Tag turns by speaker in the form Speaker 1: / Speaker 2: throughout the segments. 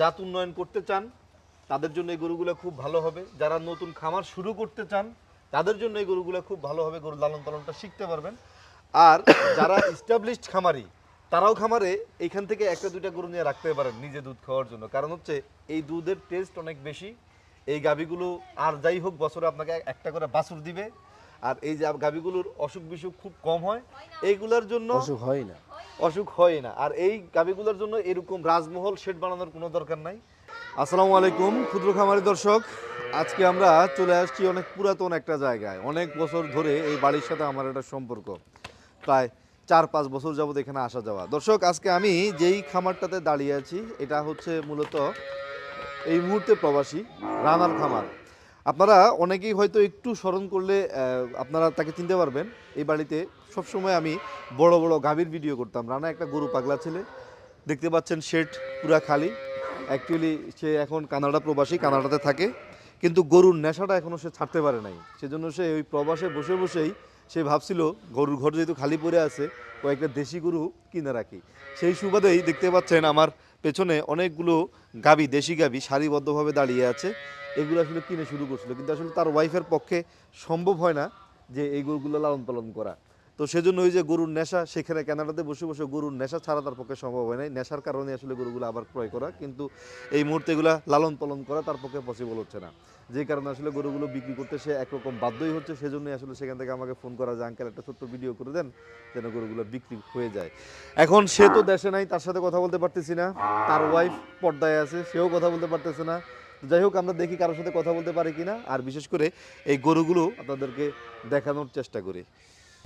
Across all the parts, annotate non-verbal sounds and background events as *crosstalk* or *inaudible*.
Speaker 1: জাত উন্নয়ন করতে চান, তাদের জন্য এই গরুগুলো খুব ভালো হবে। যারা নতুন খামার শুরু করতে চান, তাদের জন্য এই গরুগুলো খুব ভালো হবে, গরু লালন পালনটা শিখতে পারবেন। আর যারা ইস্টাবলিশড খামারি, তারাও খামারে এইখান থেকে একটা দুইটা গরু নিয়ে রাখতে পারেন, নিজে দুধ খাওয়ার জন্য। কারণ হচ্ছে এই দুধের টেস্ট অনেক বেশি। এই গাভীগুলো আর যাই হোক, বছরে আপনাকে একটা করে বাছুর দিবে। আর এই যে গাভীগুলোর অসুখ বিসুখ খুব কম হয়। এইগুলোর জন্য
Speaker 2: অসুখ হয় না।
Speaker 1: অসুখ হয় না। আর এই গাভীগুলোর জন্য এরকম রাজমহল শেড বানানোর কোনো দরকার নাই। আসসালামু আলাইকুম, ক্ষুদ্র খামারি দর্শক। আজকে আমরা চলে আসছি অনেক পুরাতন একটা জায়গায়। অনেক বছর ধরে এই বাড়ির সাথে আমার একটা সম্পর্ক। প্রায় চার পাঁচ বছর যাবত এখানে আসা যাওয়া। দর্শক, আজকে আমি যেই খামারটাতে দাঁড়িয়ে আছি, এটা হচ্ছে মূলত এই মুহূর্তে প্রবাসী রানার খামার। আপনারা অনেকেই হয়তো একটু স্মরণ করলে আপনারা তাকে চিনতে পারবেন। এই বাড়িতে সবসময় আমি বড় বড় গাভীর ভিডিও করতাম। রানা একটা গরু পাগলা ছেলে। দেখতে পাচ্ছেন শেড পুরা খালি। অ্যাকচুয়ালি সে এখন কানাডা প্রবাসী, কানাডাতে থাকে। কিন্তু গরুর নেশাটা এখনও সে ছাড়তে পারে নাই। সেজন্য সে ওই প্রবাসে বসে বসেই সে ভাবছিল, গরুর ঘর যেহেতু খালি পড়ে আছে, কয়েকটা দেশি গরু কিনে রাখি। সেই সুবাদেই দেখতে পাচ্ছেন আমার পেছনে অনেকগুলো গাবি, দেশি গাবি সারিবদ্ধভাবে দাঁড়িয়ে আছে। এগুলো আসলে কিনে শুরু করছিল। কিন্তু আসলে তার ওয়াইফের পক্ষে সম্ভব হয় না যে এই গরুগুলো লালন পালন করা। তো সেজন্য ওই যে গরুর নেশা, সেখানে কানাডাতে বসে বসে গরুর নেশা ছাড়া তার পক্ষে সম্ভব হয় নাই। নেশার কারণে আসলে গরুগুলো আবার ক্রয় করা, কিন্তু এই মুহূর্তে এগুলা লালন পালন করা তার পক্ষে পসিবল হচ্ছে না। যে কারণে আসলে গরুগুলো বিক্রি করতে সে একরকম বাধ্যই হচ্ছে, সেজন্যই আসলে সেখান থেকে আমাকে ফোন করা যে, আঙ্কেল, একটা ছোট্ট ভিডিও করে দেন যেন গরুগুলো বিক্রি হয়ে যায়। এখন সে তো দেশে নাই, তার সাথে কথা বলতে পারতেছি না। তার ওয়াইফ পর্দায় আছে, সেও কথা বলতে পারতেছে না। যাই হোক, আমরা দেখি কারোর সাথে কথা বলতে পারি কিনা। আর বিশেষ করে এই গরুগুলো আপনাদেরকে দেখানোর চেষ্টা করি।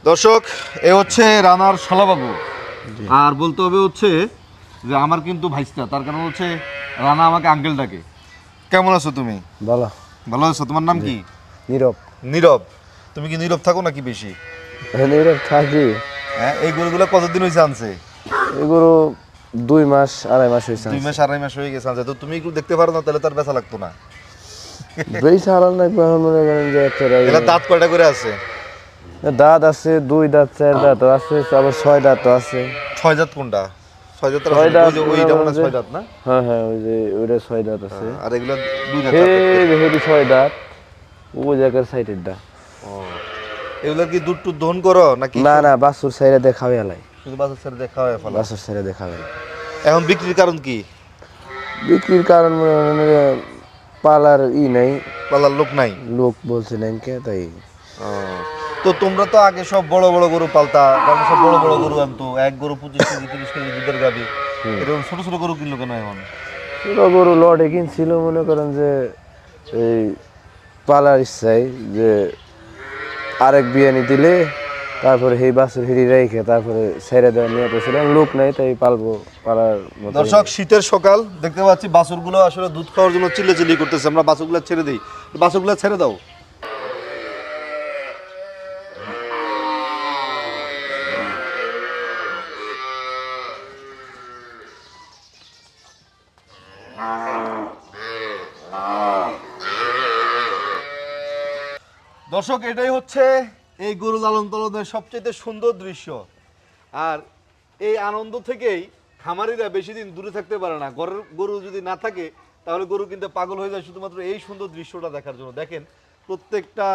Speaker 1: দর্শক এ হচ্ছে রানার শালাবাবু। আর বলতে হবে হচ্ছে যে আমার কিন্তু ভাইস্তা তার কারণ হচ্ছে রানা আমাকে আঙ্কেল ডাকে। কেমন আছো তুমি?
Speaker 2: ভালো।
Speaker 1: ভালো আছো? তোমার নাম কি?
Speaker 2: নীরব।
Speaker 1: নীরব। তুমি কি নীরব থাকো নাকি বেশি?
Speaker 2: নীরব থাকি।
Speaker 1: হ্যাঁ এই গরুগুলো কতদিন হয়েছে আনছে?
Speaker 2: এগুলো দুই মাস আড়াই মাস হয়েছে
Speaker 1: দুই মাস আড়াই মাস হয়ে গেছে আনছে। তো তুমি একটু দেখতে পারো না তাহলে তার বেচা লাগতো না।
Speaker 2: বেশি আড়াল নাই এখন মনে করেন যে একটা
Speaker 1: দাঁত কয়টা করে আছে?
Speaker 2: দাঁত আছে দুই দাঁত চার দাঁত আছে আবার ছয় দাঁত আছে।
Speaker 1: ছয় দাঁত কোনটা? ছয় দাঁত
Speaker 2: ছয় দাঁত
Speaker 1: হয়
Speaker 2: হয়
Speaker 1: ছয় দাঁত না?
Speaker 2: হ্যাঁ হ্যাঁ ওই যে ওইটা ছয় দাঁত আছে।
Speaker 1: আর এগুলো দুই দাঁত আছে।
Speaker 2: ছয় দাঁত। ওই জায়গার সাইডের দা
Speaker 1: ও। এগুলো কি দুধ টুধ দহন করো নাকি?
Speaker 2: না না বাসুর সাইডে দেখাবে
Speaker 1: শুধু হয় ফেলা।
Speaker 2: বাসুর সাইডে দেখাবে
Speaker 1: এখন বিক্রির কারণ কি?
Speaker 2: বিক্রির কারণ পালার ই নাই।
Speaker 1: পালার লোক নাই?
Speaker 2: লোক বলছে কে তাই।
Speaker 1: ও, তো তোমরা তো আগে সব বড় বড় গরু পালতা কারণ সব বড় বড় গরু আনতো। এক গরু পঁচিশ কেজি তিরিশ কেজি দুধের গাবি এরকম ছোট ছোট গরু কিনলো কেন এখন?
Speaker 2: ছোট গরু লটে কিনছিল মনে করেন যে এই পালার ইচ্ছাই যে আরেক বিয়ানি দিলে তারপরে সেই বাছুর হিড়ি রেখে তারপরে ছেড়ে দেওয়া নিয়ে পেয়েছিলাম লোক নাই তাই পালবো পালার মতো।
Speaker 1: দর্শক শীতের সকাল দেখতে পাচ্ছি বাছুরগুলো আসলে দুধ খাওয়ার জন্য চিল্লে চিল্লি করতেছে আমরা বাছুরগুলো ছেড়ে দিই। বাছুরগুলো ছেড়ে দাও। দর্শক, এটাই হচ্ছে এই গরু লালন পালনের সবচেয়ে সুন্দর দৃশ্য। আর এই আনন্দ থেকেই খামারিরা বেশি দিন দূরে থাকতে পারে না। গরুর, গরু যদি না থাকে, তাহলে গরু কিন্তু পাগল হয়ে যায় শুধুমাত্র এই সুন্দর দৃশ্যটা দেখার জন্য। দেখেন, প্রত্যেকটা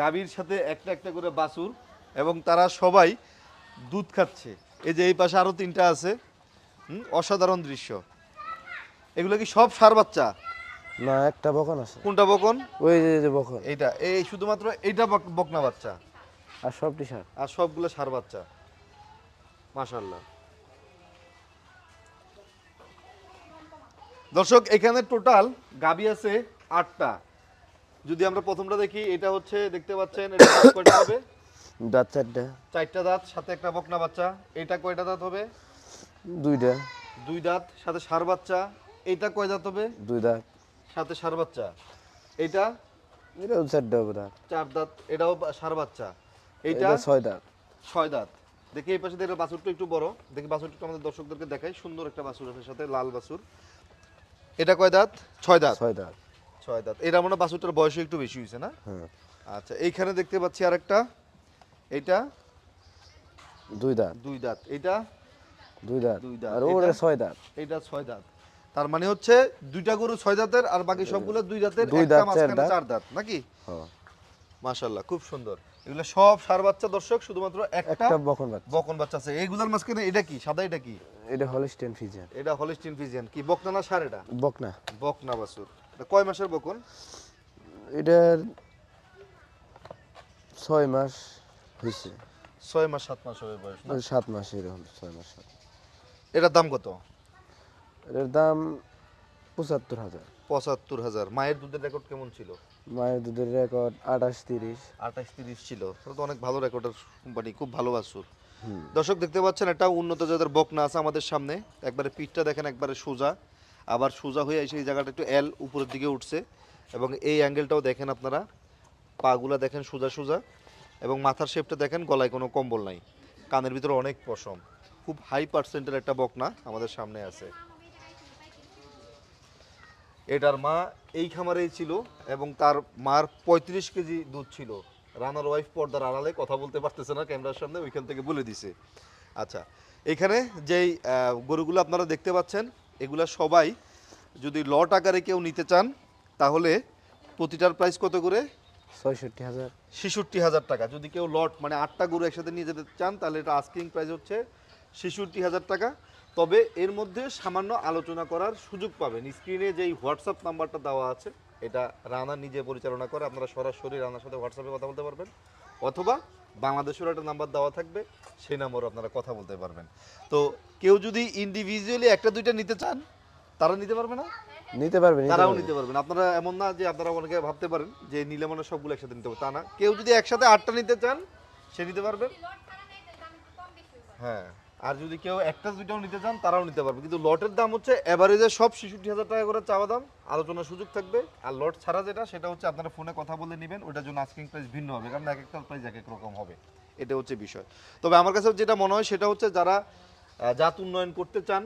Speaker 1: গাভীর সাথে একটা একটা করে বাছুর এবং তারা সবাই দুধ খাচ্ছে। এই যে এই পাশে আরও তিনটা আছে। অসাধারণ দৃশ্য। এগুলো কি সব সার বাচ্চা?
Speaker 2: না একটা বকন আছে।
Speaker 1: কোনটা বকন?
Speaker 2: ওই যে যে বকন।
Speaker 1: এইটা এই শুধুমাত্র এইটা বক- বকনা বাচ্চা।
Speaker 2: আর সব টি শার্ট
Speaker 1: আর সবগুলো সার বাচ্চা। মাশাল্লাহ দর্শক এখানে টোটাল গাবি আছে আটটা। যদি আমরা প্রথমটা দেখি এটা হচ্ছে দেখতে পাচ্ছেন এটা কয়টা হবে?
Speaker 2: দাঁত চারটা।
Speaker 1: চারটা দাঁত সাথে একটা বকনা বাচ্চা। এটা কয়টা দাঁত হবে?
Speaker 2: দুইটা।
Speaker 1: দুই দাঁত সাথে সার বাচ্চা। এটা কয় দাঁত হবে?
Speaker 2: দুই দাঁত।
Speaker 1: সাথে সার বাচ্চা। এটা
Speaker 2: এটাও হবে দাঁত
Speaker 1: চার দাঁত এটাও সার বাচ্চা। এইটা?
Speaker 2: এটা ছয় দাঁত।
Speaker 1: ছয় দাঁত। দেখি এই পাশে দেখে বাছুরটা একটু বড়। দেখি বাছুরটা একটু আমাদের দর্শকদেরকে দেখাই। সুন্দর একটা বাছুর আছে সাথে লাল বাছুর। এটা কয় দাঁত? ছয় দাঁত?
Speaker 2: ছয় দাঁত।
Speaker 1: ছয় দাঁত। এটা মনে বাছুরটার বয়স একটু বেশি হয়েছে না?
Speaker 2: হ্যাঁ।
Speaker 1: আচ্ছা এইখানে দেখতে পাচ্ছি আরেকটা। এটা
Speaker 2: দুই দাঁত।
Speaker 1: দুই দাঁত। এটা
Speaker 2: দুই দাঁত।
Speaker 1: দুই দাঁত।
Speaker 2: আর ওরে ছয় দাঁত।
Speaker 1: এটা ছয় দাঁত। তার মানে হচ্ছে দুইটা গরু ছয় দাঁতের আর বাকি সবগুলো দুই দাঁতের একটা মাঝখানে। চার দাঁত নাকি?
Speaker 2: হ্যাঁ।
Speaker 1: মাশাল্লাহ খুব সুন্দর। এগুলো সব সার বাচ্চা দর্শক শুধুমাত্র একটা
Speaker 2: বকন বাচ্চা।
Speaker 1: বকন বাচ্চা আছে। এইগুলোর মাঝখানে এটা কি? সাদা এটা কি?
Speaker 2: এটা হলিস্টেন ফিজিয়ান
Speaker 1: এটা হলিস্টিন ফিজিয়ান কি বকনা না সার এটা?
Speaker 2: বকনা।
Speaker 1: বকনা এটা কয় মাসের বকন?
Speaker 2: এটার ছয় মাস হয়েছে।
Speaker 1: ছয় মাস সাত মাস হবে বয়স
Speaker 2: সাত মাস এরকম ছয় মাস।
Speaker 1: এটার দাম কত?
Speaker 2: এটার দাম পঁচাত্তর হাজার।
Speaker 1: পঁচাত্তর হাজার। মায়ের দুধের রেকর্ড কেমন ছিল?
Speaker 2: মায়ের দুধের রেকর্ড আঠাশ তিরিশ।
Speaker 1: আঠাশ তিরিশ ছিল। তাহলে তো অনেক ভালো রেকর্ডের কোম্পানি খুব ভালো বাছুর। দর্শক দেখতে পাচ্ছেন একটা উন্নত জাতের বকনা আছে আমাদের সামনে। একবারে পিঠটা দেখেন একবারে সোজা। আবার সোজা হয়ে এসে এই জায়গাটা একটু এল উপরের দিকে উঠছে। এবং এই অ্যাঙ্গেলটাও দেখেন আপনারা। পাগুলা দেখেন সোজা সোজা। এবং মাথার শেপটা দেখেন গলায় কোনো কম্বল নাই। কানের ভিতরে অনেক পশম। খুব হাই পার্সেন্টের একটা বকনা আমাদের সামনে আছে। এটার মা এই খামারেই ছিল এবং তার মার পঁয়ত্রিশ কেজি দুধ ছিল। রানার ওয়াইফ পর্দার আড়ালে কথা বলতে পারতেছে না ক্যামেরার সামনে ওইখান থেকে বলে দিছে। আচ্ছা এখানে যেই গরুগুলো আপনারা দেখতে পাচ্ছেন এগুলা সবাই যদি লট আকারে কেউ নিতে চান তাহলে প্রতিটার প্রাইস কত করে?
Speaker 2: ছয়ষট্টি হাজার।
Speaker 1: ছেষট্টি হাজার টাকা। যদি কেউ লট মানে আটটা গরু একসাথে নিয়ে যেতে চান তাহলে এটা আস্কিং প্রাইস হচ্ছে ছেষট্টি হাজার টাকা। তবে এর মধ্যে সামান্য আলোচনা করার সুযোগ পাবেন। স্ক্রিনে যেই হোয়াটসঅ্যাপ নাম্বারটা দেওয়া আছে এটা রানা নিজে পরিচালনা করে আপনারা সরাসরি রানার সাথে হোয়াটসঅ্যাপে কথা বলতে পারবেন। অথবা বাংলাদেশের একটা নাম্বার দেওয়া থাকবে সেই নাম্বারও আপনারা কথা বলতে পারবেন। তো কেউ যদি ইন্ডিভিজুয়ালি একটা দুইটা নিতে চান তারা নিতে পারবে না?
Speaker 2: নিতে পারবে নিতে
Speaker 1: তারাও
Speaker 2: পারবে।
Speaker 1: নিতে পারবেন আপনারা এমন না যে আপনারা অনেকে ভাবতে পারেন যে নিলে মানে সবগুলো একসাথে নিতে হবে তা না। কেউ যদি একসাথে আটটা নিতে চান সে নিতে পারবেন হ্যাঁ। আর যদি কেউ একটা দুইটাও নিতে চান, তারাও নিতে পারবে। কিন্তু লটের দাম হচ্ছে এভারেজে সব ছেষট্টি হাজার টাকা করে চাওয়া দাম। আলোচনার সুযোগ থাকবে। আর লট ছাড়া যেটা, সেটা হচ্ছে আপনারা ফোনে কথা বলে নেবেন। ওটার জন্য আস্কিং প্রাইস ভিন্ন হবে, কারণ এক একটা প্রাইস এক এক রকম হবে। এটা হচ্ছে বিষয়। তবে আমার কাছে যেটা মনে হয়, সেটা হচ্ছে যারা জাত উন্নয়ন করতে চান,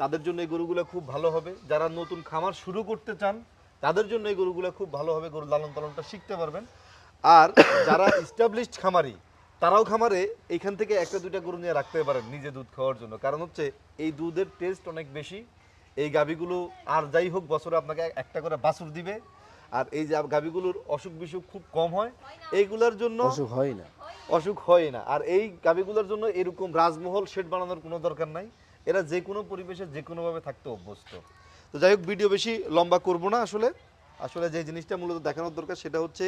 Speaker 1: তাদের জন্য এই গরুগুলো খুব ভালো হবে। যারা নতুন খামার শুরু করতে চান, তাদের জন্য এই গরুগুলো খুব ভালো হবে। গরু লালন পালনটা শিখতে পারবেন। আর যারা ইস্টাবলিশড খামারি তারাও খামারে এখান থেকে একটা দুইটা গরু নিয়ে রাখতে পারেন নিজে দুধ খাওয়ার জন্য। কারণ হচ্ছে এই দুধের টেস্ট অনেক বেশি। এই গাভিগুলো আর যাই হোক বছরে আপনাকে একটা করে বাছুর দিবে। আর এই যে গাভিগুলোর অসুখ বিসুখ খুব কম হয়। এইগুলোর জন্য
Speaker 2: অসুখ হয় না।
Speaker 1: অসুখ হয় না। আর এই গাভিগুলোর জন্য এরকম রাজমহল শেড বানানোর কোনো দরকার নাই। এরা যে কোনো পরিবেশে যে কোনোভাবে থাকতে অভ্যস্ত। তো যাই হোক ভিডিও বেশি লম্বা করব না আসলে। আসলে যে জিনিসটা মূলত দেখানোর দরকার সেটা হচ্ছে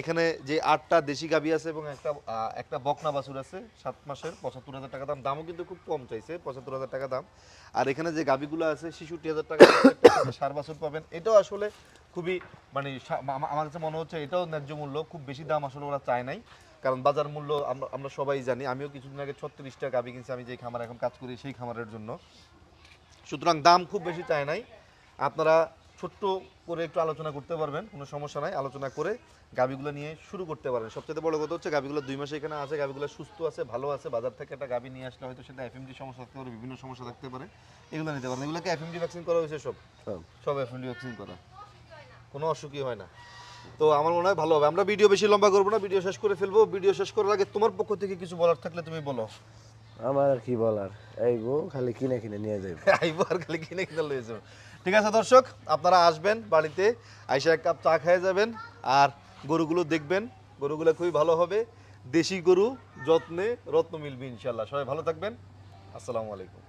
Speaker 1: এখানে যে আটটা দেশি গাবি আছে এবং একটা একটা বকনা বাছুর আছে, সাত মাসের পঁচাত্তর হাজার টাকা দাম। দামও কিন্তু খুব কম চাইছে, পঁচাত্তর হাজার টাকা দাম। আর এখানে যে গাভিগুলো আছে, ছেষট্টি হাজার টাকা *coughs* সার বাছুর পাবেন। এটাও আসলে খুবই মানে আমার কাছে মনে হচ্ছে এটাও ন্যায্য মূল্য, খুব বেশি দাম আসলে ওরা চায় নাই। কারণ বাজার মূল্য আমরা আমরা সবাই জানি। আমিও কিছুদিন আগে ছত্রিশটা গাবি কিনছি, আমি যে খামার এখন কাজ করি সেই খামারের জন্য। সুতরাং দাম খুব বেশি চায় নাই। আপনারা ছোট্ট করে একটু আলোচনা করতে পারবেন কোনো সমস্যা নাই। আলোচনা করে গাভিগুলো নিয়ে শুরু করতে পারেন। সবচেয়ে বড় কথা হচ্ছে গাভিগুলো দুই মাসে এখানে আছে গাভিগুলো সুস্থ আছে ভালো আছে। বাজার থেকে একটা গাভি নিয়ে আসলে হয়তো সেটা এফএমডি সমস্যা থাকতে পারে বিভিন্ন সমস্যা থাকতে পারে। এগুলো নিতে পারেন। এগুলোকে এফএমডি ভ্যাকসিন করা হয়েছে সব?
Speaker 2: সব।
Speaker 1: সব এফএমডি ভ্যাকসিন করা। কোনো অসুখই হয় না। তো আমার মনে হয় ভালো হবে। আমরা ভিডিও বেশি লম্বা করব না ভিডিও শেষ করে ফেলব। ভিডিও শেষ করার আগে তোমার পক্ষ থেকে কিছু বলার থাকলে তুমি বলো।
Speaker 2: আমার আর কি বলার? গো খালি কিনে কিনে নিয়ে যাইব। *laughs*
Speaker 1: আইবো আর খালি কিনে কিনে লয়ে যাব। ঠিক আছে দর্শক, আপনারা আসবেন বাড়িতে, আইসা এক কাপ চা খেয়ে যাবেন আর গরুগুলো দেখবেন। গরুগুলো খুবই ভালো হবে। দেশি গরু যত্নে রত্ন মিলবে ইনশাল্লাহ। সবাই ভালো থাকবেন। আসসালামু আলাইকুম।